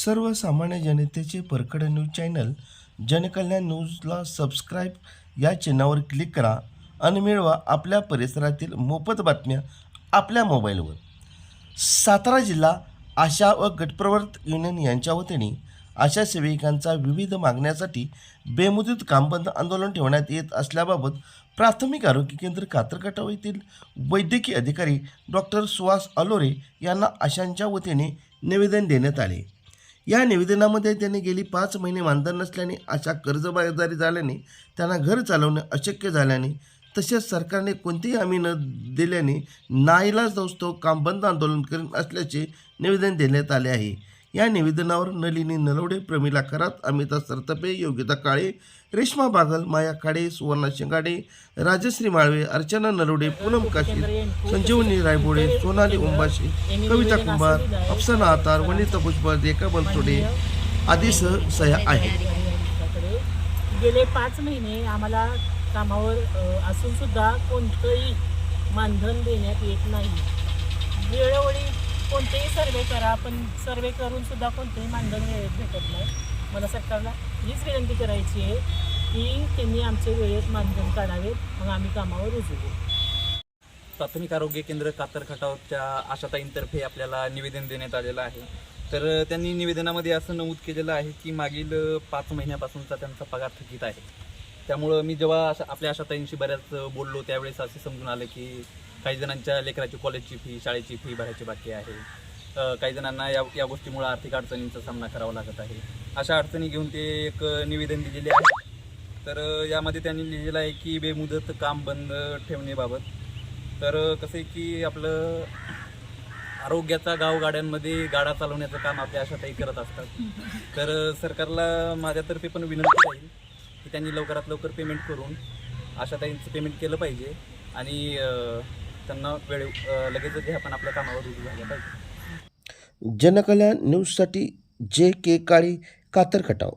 सर्वसामान्य जनतेचे परखड न्यूज चॅनल जनकल्याण न्यूजला सबस्क्राईब या चिन्हावर क्लिक करा आणि मिळवा आपल्या परिसरातील मोफत बातम्या आपल्या मोबाईलवर. सातारा जिल्हा आशा व गटप्रवर्त युनियन यांच्या वतीने आशा सेविकांचा विविध मागण्यासाठी बेमुदत कामबंद आंदोलन ठेवण्यात येत असल्याबाबत प्राथमिक आरोग्य केंद्र कातरकटाव येथील वैद्यकीय अधिकारी डॉक्टर सुहास अलोरे यांना आशांच्या वतीने निवेदन देण्यात आले. या निवेदनामध्ये त्यांनी गेली पाच महिने मानधन नसल्याने अशा कर्जबाजारी झाल्याने त्यांना घर चालवणे अशक्य झाल्याने तसेच सरकारने कोणतीही हमी न दिल्याने नाईलाज दोस्तो काम बंद आंदोलन करीत असल्याचे निवेदन देण्यात आले आहे. या निवेदनावर नलिनी नलवडे प्रमिला करात अमिता सरतपे योगिता काळे रेश्मा बागल माया काळे सुवर्णा शेंगाडे राजश्री माळवे अर्चना नलवडे पूनम काशीद संजीवनी रायबोडे सोनाली उंबाशे कविता कुंभार अप्सना आतार वनिता पुष्पा रेखा बनसोडे आदी सह सह्या आहेत. गेले पाच महिने आम्हाला कामावर असूनसुद्धा असून सुद्धा कोणतंही मानधन देण्यात येत नाही. वेळोवेळी कोणतेही सर्वे करा पण सर्वे करून सुद्धा कोणतेही मानधन वेळेत भेटत नाही. मला सरकारला हीच विनंती करायची आहे की त्यांनी आमचे वेळेत मानधन काढावेत मग आम्ही कामावर रुजू. देऊ प्राथमिक आरोग्य केंद्र कातर खटावच्या आशाताईंतर्फे आपल्याला निवेदन देण्यात आलेलं आहे. तर त्यांनी निवेदनामध्ये असं नमूद केलेलं आहे की मागील पाच महिन्यापासूनचा त्यांचा पगार थकीत आहे. त्यामुळं मी जेव्हा अशा आपल्या आशाताईंशी बऱ्याच बोललो त्यावेळेस असे समजून आलं की काही जणांच्या लेकराची कॉलेजची फी शाळेची फी भरायची बाकी आहे. काही जणांना या या गोष्टीमुळे आर्थिक अडचणींचा सामना करावा लागत आहे. अशा अडचणी घेऊन ते एक निवेदन दिलेले आहे. तर यामध्ये त्यांनी लिहिलेलं आहे की बेमुदत काम बंद ठेवणेबाबत तर कसं आहे की आपलं आरोग्याचा गावगाड्यांमध्ये गाडा चालवण्याचं काम आपल्या आशाताई करत असतात. तर सरकारला माझ्यातर्फे पण विनंती राहील की त्यांनी लवकरात लवकर पेमेंट करून आशाताईंचं पेमेंट केलं पाहिजे. आणि त्यांना वेळ लगेच लगेचच हे आपण आपल्या कामावर रुजू झालं पाहिजे. जनकल्याण न्यूजसाठी जे के काळी कातर खटाव